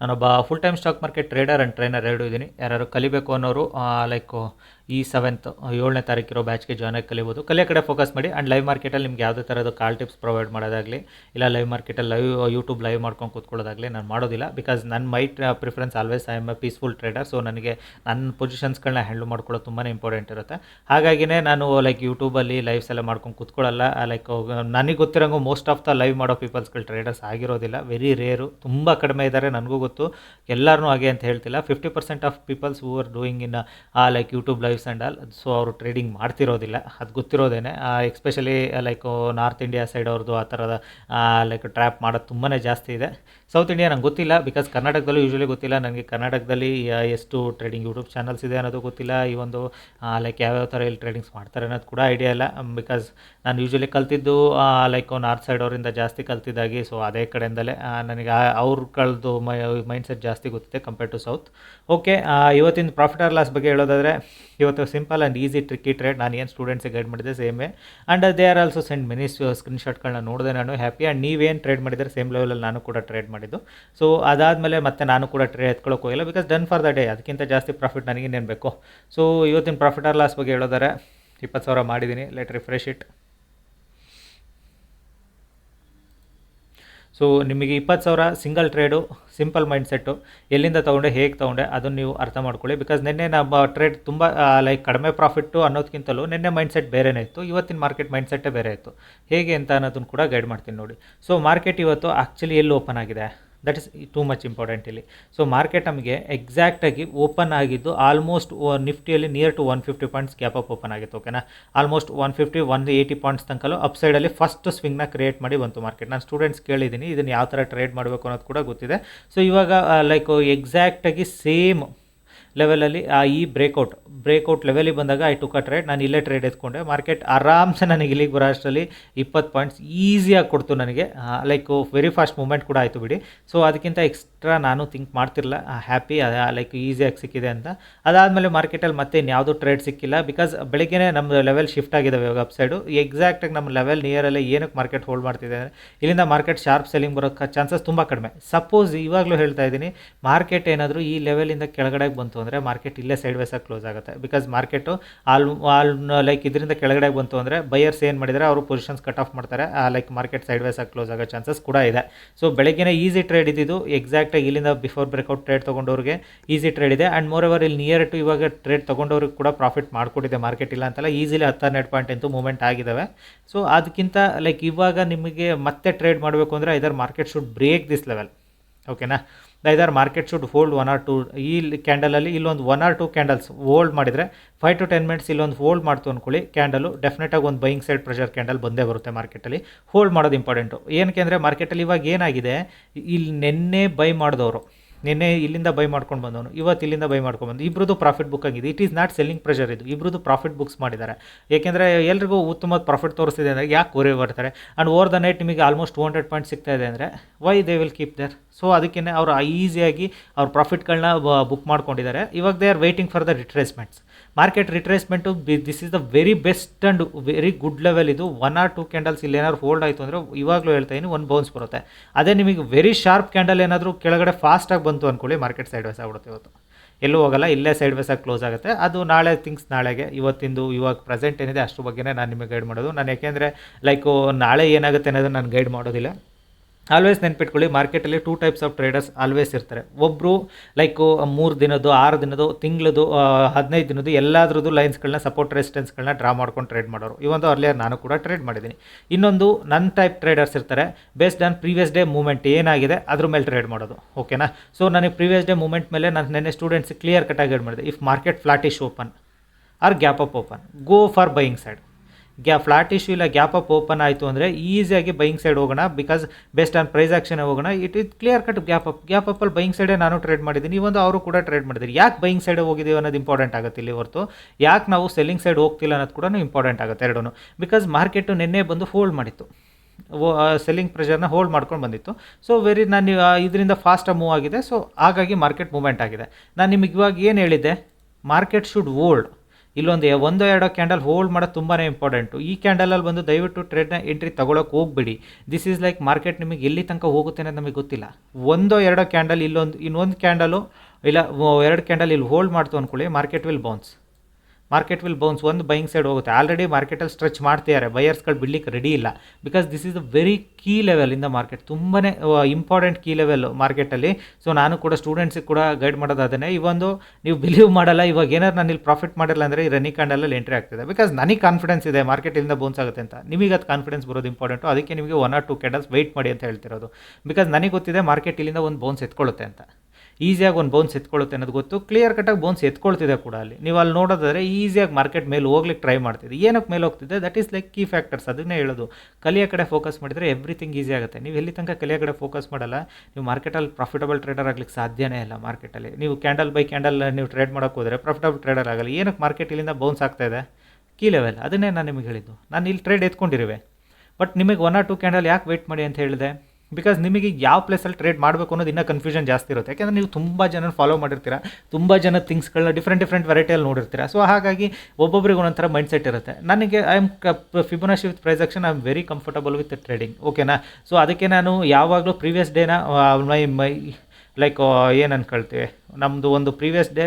ನಾನೊಬ್ಬ full time stock market trader and trainer ಎರಡೂ ಇದ್ದೀನಿ. ಯಾರು ಕಲಿಬೇಕು ಅನ್ನೋರು ಲೈಕ್ ಈ ಸೆವೆಂತ್ ಏಳನೇ ತಾರೀಕಿರೋ ಬ್ಯಾಚ್ಗೆ ಜಾಯ್ನ್ ಆಗಿ ಕಲಿಬೋದು. ಕಲಿಯೋ ಕಡೆ ಫೋಕಸ್ ಮಾಡಿ ಆ್ಯಂಡ್ ಲೈವ್ ಮಾರ್ಕೆಟಲ್ಲಿ ನಿಮ್ಗೆ ಯಾವುದೇ ಥರದ ಕಾಲ್ ಟಿಪ್ಸ್ ಪ್ರೊವೈಡ್ ಮಾಡೋದಾಗಲಿ, ಇಲ್ಲ ಲೈವ್ ಮಾರ್ಕೆಟಲ್ಲಿ ಲೈವ್ ಯೂಟ್ಯೂಬ್ ಲೈವ್ ಮಾಡ್ಕೊಂಡು ಕೂತ್ಕೊಳ್ಳೋದಾಗಲಿ ನಾನು ಮಾಡೋದಿಲ್ಲ. ಬಿಕಾಸ್ ನನ್ನ my preference always I'm a peaceful trader so ನನಗೆ ನನ್ನ ಪೊಸಿಷನ್ಸ್ಗಳನ್ನ ಹ್ಯಾಂಡಲ್ ಮಾಡ್ಕೊಳ್ಳೋದು ತುಂಬಾ ಇಂಪಾರ್ಟೆಂಟ್ ಇರುತ್ತೆ. ಹಾಗಾಗಿನೇ ನಾನು ಲೈಕ್ ಯೂಟ್ಯೂಬಲ್ಲಿ ಲೈವ್ಸ್ ಎಲ್ಲ ಮಾಡ್ಕೊಂಡು ಕೂತ್ಕೊಳ್ಳಲ್ಲ. ಲೈಕ್ ನನಗೆ ಗೊತ್ತಿರೋಂಗು ಮೋಸ್ಟ್ ಆಫ್ ದ ಲೈವ್ ಮಾಡೋ ಪೀಪಲ್ಸ್ಗಳು ಟ್ರೇಡರ್ಸ್ ಆಗಿರೋದಿಲ್ಲ. ವೆರಿ ರೇರು ತುಂಬ ಕಡಿಮೆ ಇದ್ದಾರೆ ನನಗೂ ಗೊತ್ತು. ಎಲ್ಲರೂ ಹಾಗೆ ಅಂತ ಹೇಳ್ತಿಲ್ಲ. Fifty percent of peoples who are doing in ಆ like YouTube lives and all so ಅವರು ಟ್ರೇಡಿಂಗ್ ಮಾಡ್ತಿರೋದಿಲ್ಲ. ಅದು ಗೊತ್ತಿರೋದೇನೆ. Especially like north India side ಅವ್ರದ್ದು ಆ ಥರದ ಲೈಕ್ ಟ್ರ್ಯಾಪ್ ಮಾಡೋದು ತುಂಬಾ ಜಾಸ್ತಿ ಇದೆ. ಸೌತ್ ಇಂಡಿಯಾ ನಂಗೆ ಗೊತ್ತಿಲ್ಲ ಬಿಕಾಸ್ ಕರ್ನಾಟಕದಲ್ಲೂ ಯೂಶ್ವಲಿ ಗೊತ್ತಿಲ್ಲ. ನನಗೆ ಕರ್ನಾಟಕದಲ್ಲಿ ಎಷ್ಟು ಟ್ರೇಡಿಂಗ್ ಯೂಟ್ಯೂಬ್ ಚಾನಲ್ಸ್ ಇದೆ ಅನ್ನೋದು ಗೊತ್ತಿಲ್ಲ. ಈ ಒಂದು ಲೈಕ್ ಯಾವ್ಯಾವ ಥರ ಇಲ್ಲಿ ಟ್ರೇಡಿಂಗ್ಸ್ ಮಾಡ್ತಾರೆ ಅನ್ನೋದು ಕೂಡ ಐಡಿಯಾ ಇಲ್ಲ. ಬಿಕಾಸ್ ನಾನು ಯೂಶ್ವಲಿ ಕಲ್ತಿದ್ದು ಲೈಕ್ ನಾರ್ತ್ ಸೈಡ್ ಅವರಿಂದ ಜಾಸ್ತಿ ಕಲ್ತಿದ್ದಾಗಿ ಸೊ ಅದೇ ಕಡೆಯಿಂದಲೇ ನನಗೆ ನನಗೆ ಕಳೆದು ಮೈ ಮೈಂಡ್ಸೆಟ್ ಜಾಸ್ತಿ ಗೊತ್ತಿದೆ ಕಂಪೇರ್ ಟು ಸೌತ್ ಓಕೆ ಇವತ್ತಿನ ಪ್ರಾಫಿಟ್ ಆರ್ ಲಾಸ್ ಬಗ್ಗೆ ಹೇಳೋದಾದರೆ, ಇವತ್ತು simple and easy tricky trade ನಾನು ಏನು ಸ್ಟೂಡೆಂಟ್ಸಿಗೆ ಗೈಡ್ ಮಾಡಿದ್ದೆ ಸೇಮೇ and they are also send many ಸ್ಕ್ರೀನ್ಶಾಟ್ಗಳನ್ನ ನೋಡಿದೆ ನಾನು ಹ್ಯಾಪಿ ಆ್ಯಂಡ್ ನೀವೇನು ಟ್ರೇಡ್ ಮಾಡಿದರೆ ಸೇಮ್ ಲೆವೆಲಲ್ಲಿ ನಾನು ಕೂಡ ಟ್ರೇಡ್ ಮಾಡಿದ್ದು. ಸೊ ಅದಾದಮೇಲೆ ಮತ್ತೆ ನಾನು ಕೂಡ ಟ್ರೇಡ್ ಎತ್ಕೊಳ್ಳೋಕೆ ಹೋಗಿಲ್ಲ because done for the day ಅದಕ್ಕಿಂತ ಜಾಸ್ತಿ ಪ್ರಾಫಿಟ್ ನನಗೇನೇನು ಬೇಕು. ಸೊ ಇವತ್ತಿನ ಪ್ರಾಫಿಟ್ ಆರ್ ಲಾಸ್ ಬಗ್ಗೆ ಹೇಳೋದಾರೆ ಇಪ್ಪತ್ತು ಸಾವಿರ ಮಾಡಿದ್ದೀನಿ ಲೆಟ್ ರಿಫ್ರೆಶ್ ಇಟ್ ಸೊ ನಿಮಗೆ ಇಪ್ಪತ್ತು ಸಾವಿರ ಸಿಂಗಲ್ ಟ್ರೇಡು ಸಿಂಪಲ್ ಮೈಂಡ್ಸೆಟ್ಟು ಎಲ್ಲಿಂದ ತೊಗೊಂಡೆ, ಹೇಗೆ ತೊಗೊಂಡೆ, ಅದನ್ನು ನೀವು ಅರ್ಥ ಮಾಡ್ಕೊಳ್ಳಿ. ಬಿಕಾಸ್ ನಿನ್ನೆ ನಮ್ಮ ಟ್ರೇಡ್ ತುಂಬ ಲೈಕ್ ಕಡಿಮೆ ಪ್ರಾಫಿಟ್ಟು ಅನ್ನೋದಕ್ಕಿಂತಲೂ ನಿನ್ನೆ ಮೈಂಡ್ಸೆಟ್ ಬೇರೆನೇ ಇತ್ತು. ಇವತ್ತಿನ ಮಾರ್ಕೆಟ್ ಮೈಂಡ್ಸೆಟ್ಟೇ ಬೇರೆ ಇತ್ತು. ಹೇಗೆ ಅಂತ ಅನ್ನೋದನ್ನು ಕೂಡ ಗೈಡ್ ಮಾಡ್ತೀನಿ ನೋಡಿ. ಸೊ ಮಾರ್ಕೆಟ್ ಇವತ್ತು ಆ್ಯಕ್ಚುಲಿ ಎಲ್ಲಿ ಓಪನ್ ಆಗಿದೆ? That is too much important ಇಲ್ಲಿ. ಸೊ ಮಾರ್ಕೆಟ್ ನಮಗೆ ಎಕ್ಸಾಕ್ಟಾಗಿ ಓಪನ್ ಆಗಿದ್ದು almost ನಿಫ್ಟಿಯಲ್ಲಿ near to one fifty points gap up open ಆಗಿತ್ತು ಓಕೆನಾ almost one fifty one eighty points ತನಕಲ್ಲೂ up ಸೈಡಲ್ಲಿ ಫಸ್ಟ್ ಸ್ವಿಂಗ್ನ ಕ್ರಿಯೇಟ್ ಮಾಡಿ ಬಂತು ಮಾರ್ಕೆಟ್ ನಾನು ಸ್ಟೂಡೆಂಟ್ಸ್ ಕೇಳಿದ್ದೀನಿ, ಇದನ್ನು ಯಾವ ಥರ ಟ್ರೇಡ್ ಮಾಡಬೇಕು ಅನ್ನೋದು ಕೂಡ ಗೊತ್ತಿದೆ. ಸೊ ಇವಾಗ ಲೈಕ್ ಎಕ್ಸಾಕ್ಟಾಗಿ ಸೇಮ್ ಲೆವೆಲಲ್ಲಿ ಆ ಈ ಬ್ರೇಕೌಟ್ ಬ್ರೇಕೌಟ್ ಲೆವೆಲಿಗೆ ಬಂದಾಗ ಐ ಟುಕ್ ಟ್ರೇಡ್ ನಾನು ಇಲ್ಲೇ ಟ್ರೇಡ್ ಎತ್ಕೊಂಡೆ. ಮಾರ್ಕೆಟ್ ಆರಾಮ್ಸೆ ನನಗೆ ಇಲ್ಲಿಗೆ ಬರೋ ಅಷ್ಟರಲ್ಲಿ ಇಪ್ಪತ್ತು ಪಾಯಿಂಟ್ಸ್ ಈಸಿಯಾಗಿ ಕೊಡ್ತು ನನಗೆ. ಲೈಕ್ ವೆರಿ ಫಾಸ್ಟ್ ಮೂಮೆಂಟ್ ಕೂಡ ಆಯಿತು ಬಿಡಿ. ಸೊ ಅದಕ್ಕಿಂತ ಎಕ್ಸ್ಟ್ರಾ ನಾನು ಥಿಂಕ್ ಮಾಡ್ತಿರಲ್ಲ ಹ್ಯಾಪಿ ಲೈಕ್ ಈಸಿಯಾಗಿ ಸಿಕ್ಕಿದೆ ಅಂತ. ಅದಾದಮೇಲೆ ಮಾರ್ಕೆಟಲ್ಲಿ ಮತ್ತೆ ಇನ್ಯಾವುದೂ ಟ್ರೇಡ್ ಸಿಕ್ಕಿಲ್ಲ. ಬಿಕಾಸ್ ಬೆಳಗ್ಗೆನೇ ನಮ್ಮ ಲೆವೆಲ್ ಶಿಫ್ಟ್ ಆಗಿದ್ದಾವೆ ಇವಾಗ ಅಪ್ಸೈಡು ಎಕ್ಸಾಕ್ಟಾಗಿ ನಮ್ಮ ಲೆವೆಲ್ ನಿಯರಲ್ಲಿ ಏನಕ್ಕೆ ಮಾರ್ಕೆಟ್ ಹೋಲ್ಡ್ ಮಾಡ್ತಿದೆ ಅಂದರೆ, ಇಲ್ಲಿಂದ ಮಾರ್ಕೆಟ್ ಶಾರ್ಪ್ ಸೆಲ್ಲಿಂಗ್ ಬರೋ ಚಾನ್ಸಸ್ ತುಂಬ ಕಡಿಮೆ. ಸಪೋಸ್ ಇವಾಗಲೂ ಹೇಳ್ತಾ ಇದ್ದೀನಿ ಮಾರ್ಕೆಟ್ ಏನಾದರೂ ಈ ಲೆವೆಲಿಂದ ಕೆಳಗಡೆಗೆ ಬಂತು ಅಂದರೆ ಮಾರ್ಕೆಟ್ ಇಲ್ಲೇ ಸೈಡ್ ವೈಸಾಗಿ ಕ್ಲೋಸ್ ಆಗುತ್ತೆ. Because market all all like ಇದರಿಂದ ಕೆಳಗಡೆ ಬಂತು ಅಂದರೆ ಬೈಯರ್ಸ್ ಏನು ಮಾಡಿದರೆ, ಅವರು ಪೊಸಿಷನ್ಸ್ ಕಟ್ ಆಫ್ ಮಾಡ್ತಾರೆ. ಲೈಕ್ ಮಾರ್ಕೆಟ್ ಸೈಡ್ ವೈಸಾಗಿ ಕ್ಲೋಸ್ ಆಗೋ ಚಾನ್ಸಸ್ ಕೂಡ ಇದೆ. ಸೊ ಬೆಳಗ್ಗೆನೇ ಈಸಿ ಟ್ರೇಡ್ ಇದ್ದಿದ್ದು ಎಕ್ಸಾಕ್ಟಾಗಿ ಇಲ್ಲಿಂದ ಬಿಫೋರ್ ಬ್ರೇಕ್ಔಟ್ ಟ್ರೇಡ್ ತೊಗೊಂಡವ್ರಿಗೆ ಈಸಿ ಟ್ರೇಡ್ ಇದೆ. ಆ್ಯಂಡ್ ಮೋರ್ ಎವರ್ ಇಲ್ಲಿ ನಿಯರ್ ಟು ಇವಾಗ ಟ್ರೇಡ್ ತೊಗೊಂಡವ್ರಿಗೆ ಕೂಡ ಪ್ರಾಫಿಟ್ ಮಾಡಿಕೊಟ್ಟಿದೆ ಮಾರ್ಕೆಟ್ ಇಲ್ಲ ಅಂತಲ್ಲ ಈಸಿಲಿ ಹತ್ತು ಪಾಯಿಂಟ್ ಅಂತೂ ಮೂವ್ಮೆಂಟ್ ಆಗಿದ್ದಾವೆ ಸೊ ಅದಕ್ಕಿಂತ ಲೈಕ್ ಇವಾಗ ನಿಮಗೆ ಮತ್ತೆ ಟ್ರೇಡ್ ಮಾಡಬೇಕು ಅಂದರೆ either market should break this level ಓಕೆನಾ either market should hold one or two ಈ ಕ್ಯಾಂಡಲಲ್ಲಿ ಇಲ್ಲೊಂದು one or two candles hold ಮಾಡಿದರೆ ಫೈವ್ ಟು ಟೆನ್ ಮಿನಿಟ್ಸ್ ಇಲ್ಲೊಂದು ಹೋಲ್ಡ್ ಮಾಡ್ತು ಅಂದ್ಕೊಳ್ಳಿ ಕ್ಯಾಂಡಲು ಡೆಫಿನೆಟಾಗಿ ಒಂದು ಬೈಯಿಂಗ್ ಸೈಡ್ ಪ್ರೆಷರ್ ಕ್ಯಾಂಡಲ್ ಬಂದೇ ಬರುತ್ತೆ ಮಾರ್ಕೆಟಲ್ಲಿ ಹೋಲ್ಡ್ ಮಾಡೋದು ಇಂಪಾರ್ಟೆಂಟು ಏನಕ್ಕೆ ಅಂದರೆ ಮಾರ್ಕೆಟಲ್ಲಿ ಇವಾಗ ಏನಾಗಿದೆ? ಇಲ್ಲಿ ನಿನ್ನೆ ಬೈ ಮಾಡಿದವರು. ನಿನ್ನೆ ಇಲ್ಲಿಂದ ಬೈ ಮಾಡ್ಕೊಂಡು ಬಂದವನು, ಇವತ್ತು ಇಲ್ಲಿಂದ ಬೈ ಮಾಡ್ಕೊಂಡು ಬಂದು ಇಬ್ಬರದು ಪ್ರಾಫಿಟ್ ಬುಕ್ ಆಗಿದೆ. It is not selling pressure ಇದು. ಇಬ್ಬರದ್ದು ಪ್ರಾಫಿಟ್ ಬುಕ್ಸ್ ಮಾಡಿದ್ದಾರೆ. ಏಕೆಂದರೆ ಎಲ್ರಿಗೂ ಉತ್ತಮ ಪ್ರಾಫಿಟ್ ತೋರಿಸಿದೆ ಅಂದರೆ ಯಾಕೆ ಕೋರಿ ಬರ್ತಾರೆ ಆ್ಯಂಡ್ ಓವರ್ ದ ನೈಟ್ ನಿಮಗೆ ಆಲ್ಮೋಸ್ಟ್ ಟು ಹಂಡ್ರೆಡ್ ಪಾಯಿಂಟ್ ಸಿಗ್ತಾ ಇದೆ ಅಂದರೆ why they will keep there so ಅದಕ್ಕೇ ಅವರು ಈಸಿಯಾಗಿ ಅವ್ರ ಪ್ರಾಫಿಟ್ಗಳನ್ನ ಬುಕ್ ಮಾಡ್ಕೊಂಡಿದ್ದಾರೆ. ಇವಾಗ they are waiting for the retracements market retracement this is the very best and very good level ಇದು. ಒನ್ ಆರ್ ಟು ಕ್ಯಾಂಡಲ್ಸ್ ಇಲ್ಲಿ ಏನಾದ್ರು ಹೋಲ್ಡ್ ಆಯಿತು ಅಂದರೆ ಇವಾಗಲೂ ಹೇಳ್ತಾ ಇದ್ದೀನಿ ಒಂದು ಬೌನ್ಸ್ ಬರುತ್ತೆ. ಅದೇ ನಿಮಗೆ ವೆರಿ ಶಾರ್ಪ್ ಕ್ಯಾಂಡಲ್ ಏನಾದರೂ ಕೆಳಗಡೆ ಫಾಸ್ಟಾಗಿ ಬಂತು ಅಂದ್ಕೊಳ್ಳಿ ಮಾರ್ಕೆಟ್ ಸೈಡ್ ವೇಸ್ ಆಗ್ಬಿಡುತ್ತೆ ಇವತ್ತು. ಎಲ್ಲೂ ಹೋಗಲ್ಲ, ಇಲ್ಲೇ ಸೈಡ್ ವೇಸಾಗಿ ಕ್ಲೋಸ್ ಆಗುತ್ತೆ. ಅದು ನಾಳೆ ಥಿಂಗ್ಸ್ ನಾಳೆಗೆ, ಇವತ್ತಿಂದು, ಇವಾಗ ಪ್ರೆಸೆಂಟ್ ಏನಿದೆ ಅಷ್ಟ್ರ ಬಗ್ಗೆನೇ ನಾನು ನಿಮಗೆ ಗೈಡ್ ಮಾಡೋದು. ನಾನು ಯಾಕೆಂದರೆ ಲೈಕು ನಾಳೆ ಏನಾಗುತ್ತೆ ಅನ್ನೋದನ್ನು ನಾನು ಗೈಡ್ ಮಾಡೋದಿಲ್ಲ. ಆಲ್ವೇಸ್ ನೆನ್ಪಿಟ್ಕೊಳ್ಳಿ ಮಾರ್ಕೆಟಲ್ಲಿ two types of traders always ಇರ್ತಾರೆ. ಒಬ್ಬರು ಲೈಕು ಮೂರು ದಿನದ್ದು, ಆರು ದಿನದ್ದು ತಿಂಗಳದು ಹದಿನೈದು ದಿನದ್ದು ಎಲ್ಲಾದ್ರದ್ದು ಲೈನ್ಸ್ಗಳನ್ನ ಸಪೋರ್ಟ್ ರೆಸಿಸ್ಟೆನ್ಸ್ಗಳನ್ನ ಡ್ರಾ ಮಾಡ್ಕೊಂಡು ಟ್ರೇಡ್ ಮಾಡೋರು. ಒಂದು ಅರ್ಲಿಯರ್ ನಾನು ಕೂಡ ಟ್ರೇಡ್ ಮಾಡಿದ್ದೀನಿ. ಇನ್ನೊಂದು, ನನ್ನ ಟೈಪ್ ಟ್ರೇಡರ್ಸ್ ಇರ್ತಾರೆ. Based on previous day movement ಏನಾಗಿದೆ, ಅದ್ರ ಮೇಲೆ ಟ್ರೇಡ್ ಮಾಡೋದು. ಓಕೆನಾ ಸೊ ನನಗೆ ಪ್ರೀವಿಯಸ್ ಡೇ ಮೂಮೆಂಟ್ ಮೇಲೆ ನಾನು ನೆನ್ನೆ ಸ್ಟೂಡೆಂಟ್ಸ್ ಕ್ಲಿಯರ್ ಕಟ್ಟಾಗಿ ಮಾಡಿದೆ. If market flattish open or gap up open go for buying side ಗ್ಯಾ flat issue ಇಲ್ಲ, ಗ್ಯಾಪ್ ಅಪ್ ಓಪನ್ ಆಯಿತು ಅಂದರೆ ಈಸಿಯಾಗಿ ಬೈಯಿಂಗ್ ಸೈಡ್ ಹೋಗೋಣ. Because based on price action ಹೋಗೋಣ. It is clear cut gap up. Gap ಅಪ್ಪಲ್ಲಿ buying ಸೈಡೇ ನಾನು trade ಮಾಡಿದ್ದೀನಿ. ಒಂದು ಅವರು ಕೂಡ ಟ್ರೇಡ್ ಮಾಡಿದ್ರು ಯಾಕೆ ಬೈಯಿಂಗ್ ಸೈಡ್ ಹೋಗಿದ್ದೀವಿ ಅನ್ನೋದು ಇಂಪಾರ್ಟೆಂಟ್ ಆಗುತ್ತೆ ಇಲ್ಲಿ ಹೊರತು. ಯಾಕೆ ನಾವು ಸೆಲ್ಲಿಂಗ್ ಸೈಡ್ ಹೋಗ್ತಿಲ್ಲ ಅನ್ನೋದು ಕೂಡ ಇಂಪಾರ್ಟೆಂಟ್ ಆಗುತ್ತೆ ಎರಡೂ ಬಿಕಾಸ್ ಮಾರ್ಕೆಟು ನಿನ್ನೆ ಬಂದು ಹೋಲ್ಡ್ ಮಾಡಿತ್ತು. ಸೆಲ್ಲಿಂಗ್ ಪ್ರೆಷರ್ನ ಹೋಲ್ಡ್ ಮಾಡ್ಕೊಂಡು ಬಂದಿತ್ತು. ಸೊ ವೆರಿ ನಾನು ಇದರಿಂದ ಫಾಸ್ಟಾಗಿ ಮೂವ್ ಆಗಿದೆ. ಸೊ ಹಾಗಾಗಿ ಮಾರ್ಕೆಟ್ ಮೂವ್ಮೆಂಟ್ ಆಗಿದೆ. ನಾನು ನಿಮಗೆ ಇವಾಗ ಏನು ಹೇಳಿದ್ದೆ? ಮಾರ್ಕೆಟ್ ಶುಡ್ ಹೋಲ್ಡ್ ಇಲ್ಲೊಂದು ಒಂದೋ ಎರಡೋ ಕ್ಯಾಂಡಲ್ ಹೋಲ್ಡ್ ಮಾಡೋದು ತುಂಬಾ ಇಂಪಾರ್ಟೆಂಟು ಈ ಕ್ಯಾಂಡಲಲ್ಲಿ ಬಂದು ದಯವಿಟ್ಟು ಟ್ರೇಡ್ನ ಎಂಟ್ರಿ ತಗೊಳಕ್ಕೆ ಹೋಗ್ಬೇಡಿ. ದಿಸ್ ಈಸ್ ಲೈಕ್ ಮಾರ್ಕೆಟ್ ನಿಮಗೆ ಎಲ್ಲಿ ತನಕ ಹೋಗುತ್ತೆ ಅನ್ನೋದು ನಮಗೆ ಗೊತ್ತಿಲ್ಲ. ಒಂದೋ ಎರಡೋ ಕ್ಯಾಂಡಲ್ ಇಲ್ಲೊಂದು ಇನ್ನೊಂದು ಕ್ಯಾಂಡಲು ಇಲ್ಲ ಎರಡು ಕ್ಯಾಂಡಲ್ ಇಲ್ಲಿ ಹೋಲ್ಡ್ ಮಾಡ್ತು ಅಂದ್ಕೊಳ್ಳಿ market will bounce market will bounce ಒಂದು ಬೈಯಿಂಗ್ ಸೈಡ್ ಹೋಗುತ್ತೆ. ಆಲ್ರೆಡಿ ಮಾರ್ಕೆಟಲ್ಲಿ ಸ್ಟ್ರೆಚ್ ಮಾಡ್ತಿದ್ದಾರೆ. ಬಯರ್ಸ್ಗಳು ಬಿಡ್ಲಿಕ್ಕೆ ರೆಡಿ ಇಲ್ಲ. Because this is a very key level in the market ತುಂಬಾ ಇಂಪಾರ್ಟೆಂಟ್ ಕೀ ಲೆವೆಲ್ ಮಾರ್ಕೆಟಲ್ಲಿ ಸೊ ನಾನು ಕೂಡ ಸ್ಟೂಡೆಂಟ್ಸಿಗೆ ಕೂಡ ಗೈಡ್ ಮಾಡೋದು ಅದನ್ನೇ ಒಂದು ನೀವು ಬಿಲೀವ್ ಮಾಡಲ್ಲ. ಇವಾಗ ಏನಾರು ನಾನು ಇಲ್ಲಿ ಪ್ರಾಫಿಟ್ ಮಾಡಿಲ್ಲ ಅಂದರೆ ಈ ರನ್ನಿಂಗ್ ಕ್ಯಾಂಡಲಲ್ಲಿ ಎಂಟ್ರಿ ಆಗ್ತಿದೆ. ಬಿಕಾಸ್ ನನಗೆ ಕಾನ್ಫಿಡೆನ್ಸ್ ಇದೆ. ಮಾರ್ಕೆಟಿಂದ ಬೌನ್ಸ್ ಆಗುತ್ತೆ ಅಂತ. ನಿಮಗೆ ಅದು ಕಾನ್ಫಿಡೆನ್ಸ್ ಬರೋದು ಇಂಪಾರ್ಟೆಂಟು ಅದಕ್ಕೆ ನಿಮಗೆ one or two candles wait ಮಾಡಿ ಅಂತ ಹೇಳ್ತಿರೋದು. ಬಿಕಾಸ್ ನನಗೆ ಗೊತ್ತಿದೆ ಮಾರ್ಕೆಟ್ ಇಲ್ಲಿಂದ ಒಂದು ಬೌನ್ಸ್ ಎತ್ಕೊಳ್ಳುತ್ತೆ ಅಂತ. ಈಸಿಯಾಗಿ ಒಂದು ಬೌನ್ಸ್ ಎತ್ಕೊಳ್ಳುತ್ತೆ ಅನ್ನೋದು ಗೊತ್ತು. ಕ್ಲಿಯರ್ ಕಟ್ಟಾಗಿ ಬೌನ್ಸ್ ಎತ್ಕೊಳ್ತಿದೆ ಕೂಡ ಅಲ್ಲಿ. ನೀವು ಅಲ್ಲಿ ನೋಡೋದಾದ್ರೆ ಈಸಿಯಾಗಿ ಮಾರ್ಕೆಟ್ ಮೇಲೆ ಹೋಗ್ಲಿಕ್ಕೆ ಟ್ರೈ ಮಾಡ್ತಿದೆ. ಏನಕ್ಕೆ ಮೇಲೆ ಹೋಗ್ತಿದೆ? That is like key factors ಅದನ್ನೇ ಹೇಳೋದು. ಕಲಿಯ ಕಡೆ ಫೋಕಸ್ ಮಾಡಿದರೆ ಎವ್ರಿಥಿಂಗ್ ಈಸಿ ಆಗುತ್ತೆ. ನೀವು ಎಲ್ಲಿ ತನಕ ಕಲಿಯ ಕಡೆ ಫೋಕಸ್ ಮಾಡಲ್ಲ, ನೀವು ಮಾರ್ಕೆಟಲ್ಲಿ ಪ್ರಾಫಿಟಬಲ್ ಟ್ರೇಡರ್ ಆಗಲಿಕ್ಕೆ ಸಾಧ್ಯನೇ ಇಲ್ಲ ಮಾರ್ಕೆಟಲ್ಲಿ ನೀವು ಕ್ಯಾಂಡಲ್ ಬೈ ಕ್ಯಾಂಡಲ್ ನೀವು ಟ್ರೇಡ್ ಮಾಡೋಕ್ಕೆ ಹೋದರೆ ಪ್ರಾಫಿಟಬಲ್ ಟ್ರೇಡರ್ ಆಗಲ್ಲ. ಏನಕ್ಕೆ ಮಾರ್ಕೆಟ್ ಇಲ್ಲಿಂದ ಬೌನ್ಸ್ ಆಗ್ತಾ ಇದೆ? ಕೀ ಲೆವೆಲ್ ಅದನ್ನೇ ನಾನು ನಿಮಗೆ ಹೇಳಿದ್ದು. ನಾನು ಇಲ್ಲಿ ಟ್ರೇಡ್ ಎತ್ಕೊಂಡಿರುವೆ. ಬಟ್ ನಿಮಗೆ ಒನ್ ಆರ್ ಟು ಕ್ಯಾಂಡಲ್ ಯಾಕೆ ವೆಯ್ಟ್ ಮಾಡಿ ಅಂತ ಹೇಳಿದೆ? ಬಿಕಾಸ್ ನಿಮಗೆ ಯಾವ ಪ್ಲೇಸಲ್ಲಿ ಟ್ರೇಡ್ ಮಾಡಬೇಕು ಅನ್ನೋದು ಇನ್ನೂ ಕನ್ಫ್ಯೂಷನ್ ಜಾಸ್ತಿ ಇರುತ್ತೆ. ಯಾಕೆಂದರೆ ನೀವು ತುಂಬ ಜನ ಫಾಲೋ ಮಾಡಿರ್ತೀರ ತುಂಬ ಜನ ಥಿಂಗ್ಸ್ಗಳನ್ನ ಡಿಫ್ರೆಂಟ್ ಡಿಫ್ರೆಂಟ್ ವೆರೈಟಿಯಲ್ಲಿ ನೋಡಿರ್ತೀರ. ಸೊ ಹಾಗಾಗಿ ಒಬ್ಬೊಬ್ರಿಗೆ ಒಂಥರ ಮೈಂಡ್ ಸೆಟ್ ಇರುತ್ತೆ. ನನಗೆ I am Fibonacci with price action I am very comfortable with trading ಓಕೆನಾ ಸೊ ಅದಕ್ಕೆ ನಾನು ಯಾವಾಗಲೂ ಪ್ರೀವಿಯಸ್ ಡೇನ ಮೈ ಮೈ ಲೈಕ್ ಏನು ಅನ್ಕೊಳ್ತೀವಿ? ನಮ್ಮದು ಒಂದು ಪ್ರೀವಿಯಸ್ ಡೇ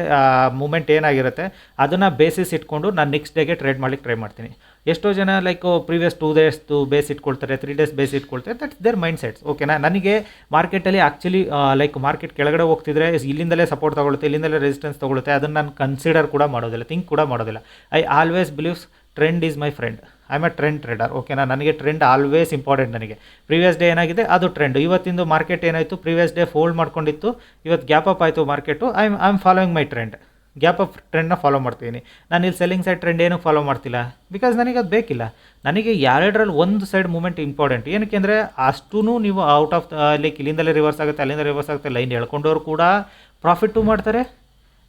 ಮೂಮೆಂಟ್ ಏನಾಗಿರುತ್ತೆ, ಅದನ್ನು ಬೇಸಿಸ್ ಇಟ್ಕೊಂಡು ನಾನು ನೆಕ್ಸ್ಟ್ ಡೇಗೆ ಟ್ರೇಡ್ ಮಾಡ್ಲಿಕ್ಕೆ ಟ್ರೈ ಮಾಡ್ತೀನಿ. ಎಷ್ಟೋ ಜನ ಲೈಕ್ ಪ್ರೀವಿಯಸ್ ಟೂ ಡೇಸ್ದು ಬೇಸ್ ಇಟ್ಕೊಳ್ತಾರೆ ತ್ರೀ ಡೇಸ್ ಬೇಸ್ ಇಟ್ಕೊಳ್ತಾರೆ ದಟ್ಸ್ ದೇರ್ ಮೈಂಡ್ ಸೆಟ್ಸ್ ಓಕೆನಾ ನನಗೆ ಮಾರ್ಕೆಟಲ್ಲಿ ಆ್ಯಕ್ಚುಲಿ ಲೈಕ್ ಮಾರ್ಕೆಟ್ ಕೆಳಗಡೆ ಹೋಗ್ತಿದ್ರೆ ಇಲ್ಲಿಂದಲೇ ಸಪೋರ್ಟ್ ತಗೊಳುತ್ತೆ ಇಲ್ಲಿಂದಲೇ ರೆಸಿಸ್ಟೆನ್ಸ್ ತಗೊಳುತ್ತೆ ಅದನ್ನು ನಾನು ಕನ್ಸಿಡರ್ ಕೂಡ ಮಾಡೋದಿಲ್ಲ ಥಿಂಕ್ ಕೂಡ ಮಾಡೋದಿಲ್ಲ. I always believes trend is my friend I am a trend trader ಓಕೆನಾ ನನಗೆ ಟ್ರೆಂಡ್ ಆಲ್ವೇಸ್ ಇಂಪಾರ್ಟೆಂಟ್ ನನಗೆ. ಪ್ರೀವಿಯಸ್ ಡೇ ಏನಾಗಿದೆ, ಅದು ಟ್ರೆಂಡ್ ಇವತ್ತಿಂದು ಮಾರ್ಕೆಟ್ ಏನಾಯಿತು ಪ್ರೀವಿಯಸ್ ಡೇ ಫೋಲ್ಡ್ ಮಾಡ್ಕೊಂಡಿತ್ತು, ಇವತ್ತು ಗ್ಯಾಪ್ ಅಪ್ ಆಯಿತು market I I am following my trend gap up ಟ್ರೆಂಡ್ನ follow ಮಾಡ್ತೀನಿ. ನಾನು ಇಲ್ಲಿ ಸೆಲ್ಲಿಂಗ್ ಸೈಡ್ ಟ್ರೆಂಡ್ ಏನೂ ಫಾಲೋ ಮಾಡ್ತಿಲ್ಲ. ಬಿಕಾಸ್ ನನಗೆ ಅದು ಬೇಕಿಲ್ಲ. ನನಗೆ ಎರಡರಲ್ಲಿ ಒಂದು ಸೈಡ್ ಮೂಮೆಂಟ್ ಇಂಪಾರ್ಟೆಂಟ್, ಏನಕ್ಕೆ ಅಂದರೆ ಅಷ್ಟೂ ನೀವು ಔಟ್ ಆಫ್ ಲೈಕ್ ಇಲ್ಲಿಂದಲೇ ರಿವರ್ಸ್ ಆಗುತ್ತೆ, ಅಲ್ಲಿಂದ ರಿವರ್ಸ್ ಆಗುತ್ತೆ ಲೈನ್ ಎಳ್ಕೊಂಡವ್ರು ಕೂಡ ಪ್ರಾಫಿಟ್ಟು ಮಾಡ್ತಾರೆ,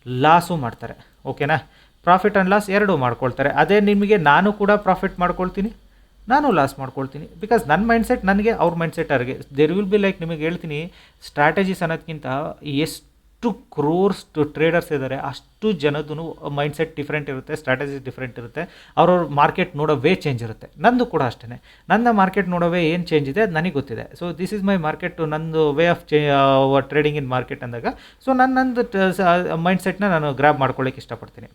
ಲಾಸು ಮಾಡ್ತಾರೆ. ಓಕೆನಾ? ಪ್ರಾಫಿಟ್ ಆ್ಯಂಡ್ ಲಾಸ್ ಎರಡೂ ಮಾಡ್ಕೊಳ್ತಾರೆ. ಅದೇ ನಿಮಗೆ ನಾನು ಕೂಡ ಪ್ರಾಫಿಟ್ ಮಾಡ್ಕೊಳ್ತೀನಿ, ನಾನು ಲಾಸ್ ಮಾಡ್ಕೊಳ್ತೀನಿ. ಬಿಕಾಸ್ ನನ್ನ ಮೈಂಡ್ಸೆಟ್ ನನಗೆ ಅವ್ರ ಮೈಂಡ್ಸೆಟ್ ಅವ್ರಿಗೆ. ದೇರ್ ವಿಲ್ ಬಿ ಲೈಕ್ ನಿಮಗೆ ಹೇಳ್ತೀನಿ ಸ್ಟ್ರಾಟಜೀಸ್ ಅನ್ನೋದಕ್ಕಿಂತ ಎಷ್ಟು ಕ್ರೋರ್ಸ್ ಟ್ರೇಡರ್ಸ್ ಇದ್ದಾರೆ ಅಷ್ಟು ಜನದ್ದು ಮೈಂಡ್ಸೆಟ್ ಡಿಫ್ರೆಂಟ್ ಇರುತ್ತೆ ಸ್ಟ್ರಾಟಜಿ ಡಿಫ್ರೆಂಟ್ ಇರುತ್ತೆ, ಅವ್ರವ್ರ ಮಾರ್ಕೆಟ್ ನೋಡೋ ವೇ ಚೇಂಜ್ ಇರುತ್ತೆ. ನಂದು ಕೂಡ ಅಷ್ಟೇ ನನ್ನ ಮಾರ್ಕೆಟ್ ನೋಡೋ ವೇ ಏನು ಚೇಂಜ್ ಇದೆ ಅದು ನನಗೆ ಗೊತ್ತಿದೆ. So this is my market ನಂದು ವೇ ಆಫ್ ಚೇ ಟ್ರೇಡಿಂಗ್ ಇನ್ ಮಾರ್ಕೆಟ್ ಅಂದಾಗ ಸೊ ನನ್ನ ನಂದು ಮೈಂಡ್ಸೆಟ್ನ ನಾನು ಗ್ರ್ಯಾಬ್ ಮಾಡ್ಕೊಳ್ಳಿಕ್ಕೆ ಇಷ್ಟಪಡ್ತೀನಿ.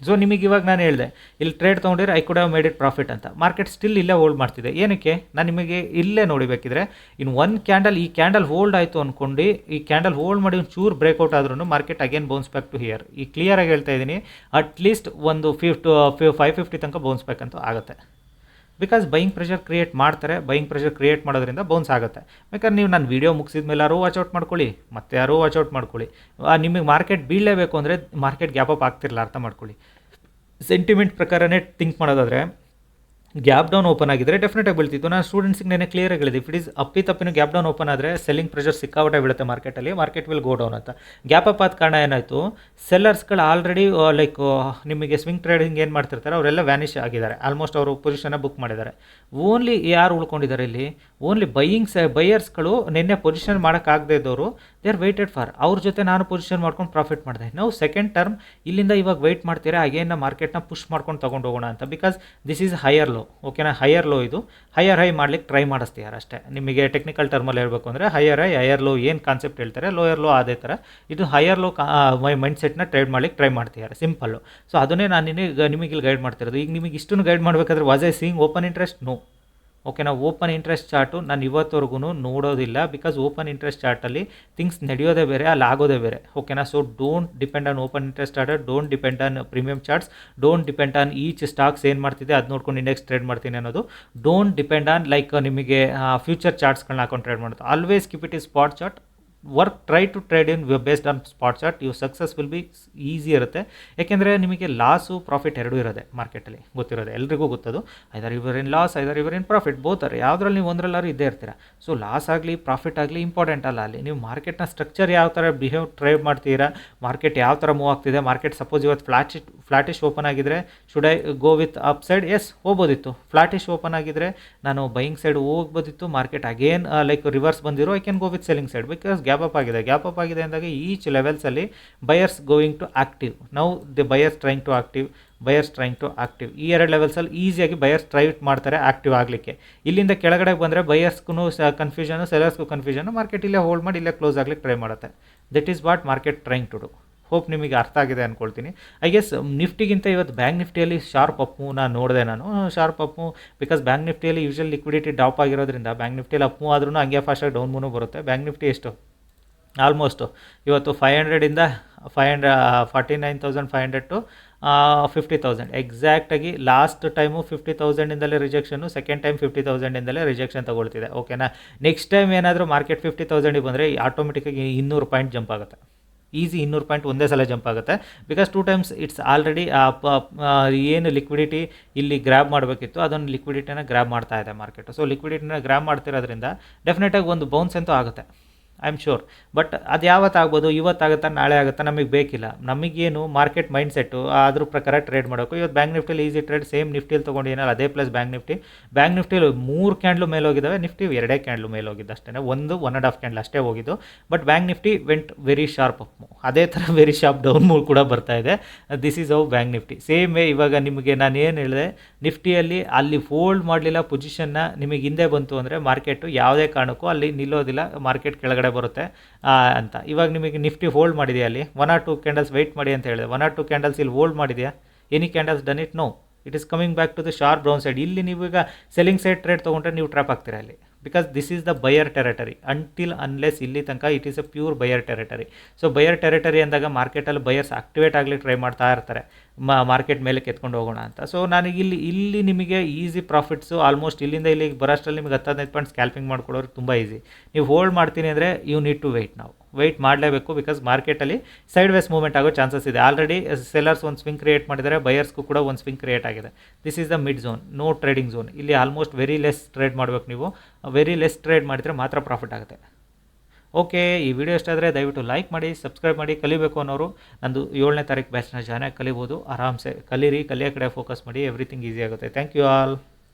ಸೊ ನಿಮಗೆ ಇವಾಗ ನಾನು ಹೇಳಿದೆ, ಇಲ್ಲಿ trade ತೊಗೊಂಡಿದ್ರೆ I could have made it profit ಅಂತ. ಮಾರ್ಕೆಟ್ ಸ್ಟಿಲ್ ಇಲ್ಲೇ ಹೋಲ್ಡ್ ಮಾಡ್ತಿದೆ. ಏನಕ್ಕೆ? ನಾನು ನಿಮಗೆ ಇಲ್ಲೇ ನೋಡಿಬೇಕಿದ್ರೆ ಇನ್ನು ಒನ್ ಕ್ಯಾಂಡಲ್ ಈ ಕ್ಯಾಂಡಲ್ ಹೋಲ್ಡ್ ಆಯಿತು ಅಂದ್ಕೊಂಡು ಈ ಕ್ಯಾಂಡಲ್ ಹೋಲ್ಡ್ ಮಾಡಿ ಒಂದು ಚೂರು ಬ್ರೇಕ್ಔಟ್ ಆದ್ರೂ market again bounce back to here ಈ ಕ್ಲಿಯರಾಗಿ ಹೇಳ್ತಾ ಇದ್ದೀನಿ ಅಟ್ಲೀಸ್ಟ್ ಒಂದು ಫಿಫ್ಟ್ ಫೈವ್ ಫಿಫ್ಟಿ ತನಕ ಬೌನ್ಸ್ ಬ್ಯಾಕ್ ಅಂತ ಆಗುತ್ತೆ. ಬಿಕಾಸ್ ಬೈಯಿಂಗ್ ಪ್ರೆಷರ್ ಕ್ರಿಯೇಟ್ ಮಾಡ್ತಾರೆ ಬೈಯಿಂಗ್ ಪ್ರೆಷರ್ ಕ್ರಿಯೇಟ್ ಮಾಡೋದ್ರಿಂದ ಬೌನ್ಸ್ ಆಗುತ್ತೆ. ಬೇಕಾದ್ರೆ ನೀವು ನಾನು ವೀಡಿಯೋ ಮುಗಿಸಿದ ಮೇಲೆ ಯಾರೂ ವಾಚ್ ಔಟ್ ಮಾಡ್ಕೊಳ್ಳಿ, ಮತ್ತೆ ಯಾರೂ ವಾಚ್ ಔಟ್ ಮಾಡ್ಕೊಳ್ಳಿ. ನಿಮಗೆ ಮಾರ್ಕೆಟ್ ಬೀಳಲೇಬೇಕು ಅಂದರೆ ಮಾರ್ಕೆಟ್ ಗ್ಯಾಪ್ ಅಪ್ ಆಗ್ತಿರಲ್ಲ ಅರ್ಥ ಮಾಡ್ಕೊಳ್ಳಿ. ಸೆಂಟಿಮೆಂಟ್ ಪ್ರಕಾರನೇ ಥಿಂಕ್ ಮಾಡೋದಾದರೆ ಗ್ಯಾಪ್ ಡೌನ್ ಓಪನ್ ಆಗಿದ್ರೆ ಡೆಫಿನೆಟಾಗಿ ಬೀಳ್ತಿತ್ತು. ನಾನು ಸ್ಟೂಡೆಂಟ್ಸಿಗೆ ನೆನೆ ಕ್ಲಿಯರಾಗಿ ಹೇಳಿದೆ ಇಫ್ ಇಟ್ ಇಸ್ ಅಪ್ಪಿ ತಪ್ಪಿನ ಗ್ಯಾಪ್ ಡೌನ್ ಓಪನ್ ಆದರೆ ಸೆಲ್ಲಿಂಗ್ ಪ್ರೆಷರ್ ಸಿಕ್ಕಾಪಟ್ಟೆ ಬೀಳುತ್ತೆ ಮಾರ್ಕೆಟಲ್ಲಿ ಮಾರ್ಕೆಟ್ ವಿಲ್ ಗೋ ಡೌನ್ ಅಂತ. ಗ್ಯಾಪ್ ಅಪ್ ಆದ ಕಾರಣ ಏನಾಯಿತು ಸೆಲ್ಲರ್ಸ್ಗಳು ಆಲ್ರೆಡಿ ಲೈಕ್ ನಿಮಗೆ ಸ್ವಿಂಗ್ ಟ್ರೇಡಿಂಗ್ ಏನು ಮಾಡ್ತಿರ್ತಾರೆ, ಅವರೆಲ್ಲ ವ್ಯಾನಿಶ್ ಆಗಿದ್ದಾರೆ. ಆಲ್ಮೋಸ್ಟ್ ಅವರು ಪೊಸಿಷನ್ನ ಬುಕ್ ಮಾಡಿದ್ದಾರೆ. ಓನ್ಲಿ ಯಾರು ಉಳ್ಕೊಂಡಿದ್ದಾರೆ ಇಲ್ಲಿ? ಓನ್ಲಿ ಬೈಯಿಂಗ್ಸ್ ಬೈಯರ್ಸ್ಗಳು ನಿನ್ನೆ ಪೊಸಿಷನ್ ಮಾಡೋಕ್ಕಾಗದೇ ಇದ್ದವರು ದೇ ಆರ್ ವೆಯ್ಟೆಡ್ ಫಾರ್ ಅವ್ರ ಜೊತೆ ನಾನು ಪೊಸಿಷನ್ ಮಾಡ್ಕೊಂಡು ಪ್ರಾಫಿಟ್ ಮಾಡಿದೆ. ನಾವು ಸೆಕೆಂಡ್ ಟರ್ಮ್ ಇಲ್ಲಿಂದ ಇವಾಗ ವೆಯ್ಟ್ ಮಾಡ್ತೀರಾ? ಅಗೇನ್ ಮಾರ್ಕೆಟ್ನ ಪುಷ್ ಮಾಡ್ಕೊಂಡು ತೊಗೊಂಡು ಹೋಗೋಣ ಅಂತ. Because this is higher low ಓಕೆನಾ ಹೈಯರ್ ಲೋ ಇದು. ಹೈಯರ್ ಹೈ ಮಾಡ್ಲಿಕ್ಕೆ ಟ್ರೈ ಮಾಡಿಸ್ತೀಯಾರ ಅಷ್ಟೇ. ನಿಮಗೆ ಟೆಕ್ನಿಕಲ್ ಟರ್ಮಲ್ಲಿ ಹೇಳಬೇಕು ಅಂದರೆ ಹೈಯರ್ ಹೈ ಹೈಯರ್ ಲೋ ಏನು ಕಾನ್ಸೆಪ್ಟ್ ಹೇಳ್ತಾರೆ? ಲೋಯರ್ ಲೋ ಅದೇ ಥರ ಇದು ಹೈಯರ್ ಲೋ ಮೈ ಮೈಂಡ್ ಸೆಟ್ನ ಟ್ರೇಡ್ ಮಾಡ್ಲಿಕ್ಕೆ ಟ್ರೈ ಮಾಡ್ತೀಯಾರ. ಸಿಂಪಲ್ಲು ಸೊ ಅದನ್ನೇ ನಾನು ನಿಮಗೆ ನಿಮಗೆ ಇಲ್ಲಿ ಗೈಡ್ ಮಾಡ್ತಿರೋದು. ಈಗ ನಿಮಗೆ ಇಷ್ಟನ್ನು ಗೈಡ್ ಮಾಡಬೇಕಾದ್ರೆ was I seeing open interest no ಓಕೆನಾ ಓಪನ್ ಇಂಟ್ರೆಸ್ಟ್ ಚಾರ್ಟು ನಾನು ಇವತ್ತವರೆಗೂ ನೋಡೋದಿಲ್ಲ ಬಿಕಾಸ್ ಓಪನ್ ಇಂಟ್ರೆಸ್ಟ್ ಚಾರ್ಟಲ್ಲಿ ಥಿಂಗ್ಸ್ ನಡೆಯೋದೇ ಬೇರೆ, ಅಲ್ಲಿ ಆಗೋದೇ ಬೇರೆ. ಓಕೆನಾ so don't depend on open interest chart don't depend on premium charts don't depend on each stocks ಏನು ಮಾಡ್ತಿದೆ ಅದು ನೋಡ್ಕೊಂಡು ಇಂಡೆಕ್ಸ್ ಟ್ರೇಡ್ ಮಾಡ್ತೀನಿ ಅನ್ನೋದು. ಡೋಂಟ್ ಡಿಪೆಂಡ್ ಆನ್ ಲೈಕ್ ನಿಮಗೆ ಫ್ಯೂಚರ್ ಚಾರ್ಟ್ಸ್ಗಳನ್ನ ಹಾಕೊಂಡು ಟ್ರೇಡ್ ಮಾಡೋದು. Always keep it is spot chart work try to trade in based on spot chart you success will be easy ಇರುತ್ತೆ. ಯಾಕೆಂದರೆ ನಿಮಗೆ ಲಾಸು ಪ್ರಾಫಿಟ್ ಎರಡೂ ಇರೋದೆ ಮಾರ್ಕೆಟಲ್ಲಿ ಗೊತ್ತಿರೋದೆ, ಎಲ್ರಿಗೂ ಗೊತ್ತದು. ಐದರ್ ಇನ್ ಲಾಸ್ ಐದರ್ ಇವರ್ ಇನ್ ಪ್ರಾಫಿಟ್ ಬೋತಾರೆ ಯಾವುದ್ರಲ್ಲಿ ನೀವು ಒಂದರಲ್ಲಾರು ಇದ್ದೇ ಇರ್ತೀರ. ಸೊ ಲಾಸ್ ಆಗಲಿ ಪ್ರಾಫಿಟ್ ಆಗಲಿ ಇಂಪಾರ್ಟೆಂಟ್ ಅಲ್ಲ ಅಲ್ಲಿ. ನೀವು ಮಾರ್ಕೆಟ್ನ ಸ್ಟ್ರಕ್ಚರ್ ಯಾವ ಥರ ಬಿಹೇವ್ ಟ್ರೈವ್ ಮಾಡ್ತೀರಾ ಮಾರ್ಕೆಟ್ ಯಾವ ಥರ ಮೂವ್ ಆಗ್ತಿದೆ ಮಾರ್ಕೆಟ್ ಸಪೋಸ್ ಇವತ್ತು ಫ್ಲಾಟ್ ಫ್ಲಾಟಿಶ್ ಓಪನ್ ಆಗಿದ್ರೆ should I go with up side S ಹೋಗ್ಬೋದಿತ್ತು. ಫ್ಲಾಟಿಶ್ ಓಪನ್ ಆಗಿದ್ರೆ, ನಾನು ಬೈಯಿಂಗ್ ಸೈಡ್ ಹೋಗ್ಬೋದಿತ್ತು ಮಾರ್ಕೆಟ್ ಅಗೇನ್ ಲೈಕ್ ರಿವರ್ಸ್ ಬಂದಿರೋ I can go with selling side because gap gap up ಆಗಿದೆ. Gap up ಆಗಿದೆ ಅಂದಾಗ ಈಚ್ ಲೆವೆಲ್ಸಲ್ಲಿ ಬಯರ್ಸ್ ಗೋಯಿಂಗ್ ಟು ಆಕ್ಟಿವ್ ನಾವು the buyers trying to active buyers trying to active ಈ ಎರಡು ಲೆವೆಲ್ಸಲ್ಲಿ ಈಸಿಯಾಗಿ ಬಯರ್ಸ್ ಟ್ರೈ ಮಾಡ್ತಾರೆ ಆಕ್ಟಿವ್ ಆಗಲಿಕ್ಕೆ. ಇಲ್ಲಿಂದ ಕೆಳಗಡೆ ಬಂದರೆ ಬಯರ್ಸ್ಗೂ ಸ ಕನ್ಫ್ಯೂಷನು ಸೆಲರ್ಸ್ಗೂ ಕನ್ಫ್ಯೂಷನು ಮಾರ್ಕೆಟ್ ಇಲ್ಲೇ ಹೋಲ್ಡ್ ಮಾಡಿ, ಇಲ್ಲೇ ಕ್ಲೋಸ್ ಆಗಲಿಕ್ಕೆ ಟ್ರೈ ಮಾಡುತ್ತೆ. That is what market trying to do hope ನಿಮಗೆ ಅರ್ಥ ಆಗಿದೆ ಅಂದ್ಕೊಳ್ತೀನಿ ಐ ಗೆಸ್ ನಿಫ್ಟಿಗಿಂತ ಇವತ್ತು ಬ್ಯಾಂಕ್ ನಿಫ್ಟಿಯಲ್ಲಿ ಶಾರ್ಪ್ ಅಪ್ಪು ನಾನು ನೋಡಿದೆ ನಾನು. ಶಾರ್ಪ್ ಅಪ್ಪು ಬಿಕಾಸ್ ಬ್ಯಾಂಕ್ ನಿಫ್ಟಿಯಲ್ಲಿ ಯೂಶಲ್ ಲಿಕ್ವಿಡಿಟಿ ಡಾಪ್ ಆಗಿರೋದ್ರಿಂದ ಬ್ಯಾಂಕ್ ನಿಫ್ಟಿಯಲ್ಲಿ ಅಪ್ಪು ಆದ್ರೂ ಹಂಗೆ ಫಾಸ್ಟಾಗಿ ಡೌನ್ ಮೂನು ಬರುತ್ತೆ. ಬ್ಯಾಂಕ್ ನಿಫ್ಟಿ ಎಷ್ಟು? ಆಲ್ಮೋಸ್ಟು ಇವತ್ತು five ಹಂಡ್ರೆಡಿಂದ five hundred forty nine thousand five hundred to fifty thousand ಎಕ್ಸಾಕ್ಟಾಗಿ last time fifty ತೌಸಂಡಿಂದಲೇ ರಿಜೆಕ್ಷನು ಸೆಕೆಂಡ್ ಟೈಮ್ ಫಿಫ್ಟಿ ತೌಸಂಡಿಂದಲೇ ರಿಜೆಕ್ಷನ್ ತೊಗೊಳ್ತಿದೆ. ಓಕೆನಾ ನೆಕ್ಸ್ಟ್ ಟೈಮ್ ಏನಾದರೂ ಮಾರ್ಕೆಟ್ ಫಿಫ್ಟಿ ತೌಸಂಡಿಗೆ ಬಂದರೆ ಆಟೋಮೆಟಿಕಾಗಿ ಇನ್ನೂರು ಪಾಯಿಂಟ್ ಜಂಪ್ ಆಗುತ್ತೆ. ಈಸಿ ಇನ್ನೂರು ಪಾಯಿಂಟ್ ಒಂದೇ ಸಲ ಜಂಪ್ ಆಗುತ್ತೆ. Because two times it's already ಏನು ಲಿಕ್ವಿಡಿಟಿ ಇಲ್ಲಿ ಗ್ರ್ಯಾಬ್ ಮಾಡಬೇಕಿತ್ತು ಅದೊಂದು ಲಿಕ್ವಿಡಿಟಿನ ಗ್ರ್ಯಾಬ್ ಮಾಡ್ತಾ ಇದೆ ಮಾರ್ಕೆಟು ಸೊ ಲಿಕ್ವಿಡಿಟಿನ ಗ್ರ್ಯಾಬ್ ಮಾಡ್ತಿರೋದ್ರಿಂದ ಡೆಫಿನೆಟಾಗಿ ಒಂದು ಬೌನ್ಸ್ ಅಂತೂ ಆಗುತ್ತೆ. ಐ ಆಮ್ ಶೋರ್ ಬಟ್ ಅದು ಯಾವತ್ತಾಗ್ಬೋದು? ಇವತ್ತಾಗುತ್ತಾ? ನಾಳೆ ಆಗುತ್ತಾ? ನಮಗೆ ಬೇಕಿಲ್ಲ. ನಮಗೇನು ಮಾರ್ಕೆಟ್ ಮೈಂಡ್ ಸೆಟ್ಟು ಅದ್ರ ಪ್ರಕಾರ ಟ್ರೇಡ್ ಮಾಡಬೇಕು. ಇವತ್ತು ಬ್ಯಾಂಕ್ ನಿಫ್ಟಿಲಿ ಈಸಿ ಟ್ರೇಡ್ ಸೇಮ್ ನಿಫ್ಟಿಲಿ ತೊಗೊಂಡು ಅದೇ ಪ್ಲಸ್ ಬ್ಯಾಂಕ್ ನಿಫ್ಟಿ ಬ್ಯಾಂಕ್ ನಿಫ್ಟಿಲಿ ಮೂರು ಕ್ಯಾಂಡ್ಲು ಮೇಲೆ ಹೋಗಿದ್ದಾವೆ ನಿಫ್ಟಿ ಎರಡೇ ಕ್ಯಾಂಡ್ಲು ಮೇಲೆ ಹೋಗಿದ್ದು ಅಷ್ಟೇ ಒಂದು ಒನ್ ಆ್ಯಂಡ್ ಹಾಫ್ ಕ್ಯಾಂಡ್ಲ್ ಅಷ್ಟೇ ಹೋಗಿದ್ದು. But bank Nifty went very sharp ಅದೇ ಥರ ವೆರಿ ಶಾಪ್ ಡೌನ್ ಮೂವ್ ಕೂಡ ಬರ್ತಾ ಇದೆ. This is of bank Nifty same way ಇವಾಗ ನಿಮಗೆ ನಾನು ಏನು ಹೇಳಿದೆ ನಿಫ್ಟಿಯಲ್ಲಿ ಅಲ್ಲಿ ಫೋಲ್ಡ್ ಮಾಡಲಿಲ್ಲ ಪೊಸಿಷನ್ನ ನಿಮಗೆ ಹಿಂದೆ ಬಂತು ಅಂದರೆ ಮಾರ್ಕೆಟು ಯಾವುದೇ ಕಾರಣಕ್ಕೂ ಅಲ್ಲಿ ನಿಲ್ಲೋದಿಲ್ಲ ಮಾರ್ಕೆಟ್ ಕೆಳಗಡೆ ಬರುತ್ತೆ ಅಂತ. ಇವಾಗ ನಿಮಗೆ ನಿಫ್ಟಿ ಹೋಲ್ಡ್ ಮಾಡಿದೆಯಾ ಅಲ್ಲಿ? One or two candles wait ಮಾಡಿ ಅಂತ ಹೇಳಿದೆ. ಒನ್ ಆರ್ ಟು ಕ್ಯಾಂಡಲ್ಸ್ ಇಲ್ಲಿ hold ಮಾಡಿದೆಯಾ? Any candles done it no it is coming back to the sharp brown side ಇಲ್ಲಿ ನೀವು ಈಗ ಸೆಲ್ಲಿಂಗ್ ಸೈಡ್ ಟ್ರೇಡ್ ತೊಗೊಂಡ್ರೆ ನೀವು ಟ್ರ್ಯಾಪ್ ಆಗ್ತೀರ ಅಲ್ಲಿ? Because this is the buyer territory until unless ಇಲ್ಲಿ ತನಕ it is a pure buyer territory so buyer territory ಅಂದಾಗ ಮಾರ್ಕೆಟಲ್ಲಿ ಬಯರ್ಸ್ ಆಕ್ಟಿವೇಟ್ ಆಗಲಿ ಟ್ರೈ ಮಾಡ್ತಾ ಇರ್ತಾರೆ. ಮಾರ್ಕೆಟ್ ಮೇಲೆ ಕೆತ್ಕೊಂಡು ಹೋಗೋಣ ಅಂತ. ಸೊ ನನಗೆ ಇಲ್ಲಿ ಇಲ್ಲಿ ನಿಮಗೆ ಈಸಿ ಪ್ರಾಫಿಟ್ಸು ಆಲ್ಮೋಸ್ಟ್ ಇಲ್ಲಿಂದ ಇಲ್ಲಿಗೆ ಬರೋಷ್ಟರಲ್ಲಿ ನಿಮಗೆ ಹತ್ತು ಹದಿನೈದು ಪಾಯಿಂಟ್ ಸ್ಕ್ಯಾಲ್ಪಿಂಗ್ ಮಾಡ್ಕೊಳ್ಳೋರು ತುಂಬ ಈಸಿ ನೀವು ಹೋಲ್ಡ್ ಮಾಡ್ತೀನಿ ಅಂದರೆ ಯು ನೀಡ್ ಟು ವೆಯ್ಟ್ ನಾವು ವೆಯ್ಟ್ ಮಾಡಲೇಬೇಕು ಬಿಕಾಸ್ ಮಾರ್ಕೆಟಲ್ಲಿ ಸೈಡ್ ವೇಸ್ ಮೂವ್ಮೆಂಟ್ ಆಗೋ ಚಾನ್ಸಸ್ ಇದೆ. ಆಲ್ರೆಡಿ ಸೆಲ್ಲರ್ಸ್ ಒಂದು ಸ್ವಿಂಗ್ ಕ್ರಿಯೇಟ್ ಮಾಡಿದರೆ ಬಯರ್ಸ್ಗೂ ಕೂಡ ಒಂದು ಸ್ವಿಂಗ್ ಕ್ರಿಯೇಟ್ ಆಗಿದೆ. This is the mid zone no trading zone ಇಲ್ಲಿ ಆಲ್ಮೋಸ್ಟ್ ವೆರಿ ಲೆಸ್ ಟ್ರೇಡ್ ಮಾಡಬೇಕು ನೀವು. ವೆರಿ ಲೆಸ್ ಟ್ರೇಡ್ ಮಾಡಿದರೆ ಮಾತ್ರ ಪ್ರಾಫಿಟ್ ಆಗುತ್ತೆ. ಓಕೆ ಈ ವಿಡಿಯೋ ಇಷ್ಟ ಆದರೆ ದಯವಿಟ್ಟು ಲೈಕ್ ಮಾಡಿ ಸಬ್ಸ್ಕ್ರೈಬ್ ಮಾಡಿ, ಕಲಿಬೇಕು ಅನ್ನೋರು. ನಂದು ಏಳನೇ ತಾರೀಕು ಬ್ಯಾಚ್ನ ಜಾನೆ ಕಲಿಬೋದು. ಆರಾಮ್ಸೆ ಕಲೀರಿ, ಕಲಿಯೋ ಕಡೆ ಫೋಕಸ್ ಮಾಡಿ ಎವ್ರಿಥಿಂಗ್ ಈಸಿ ಆಗುತ್ತೆ. Thank you all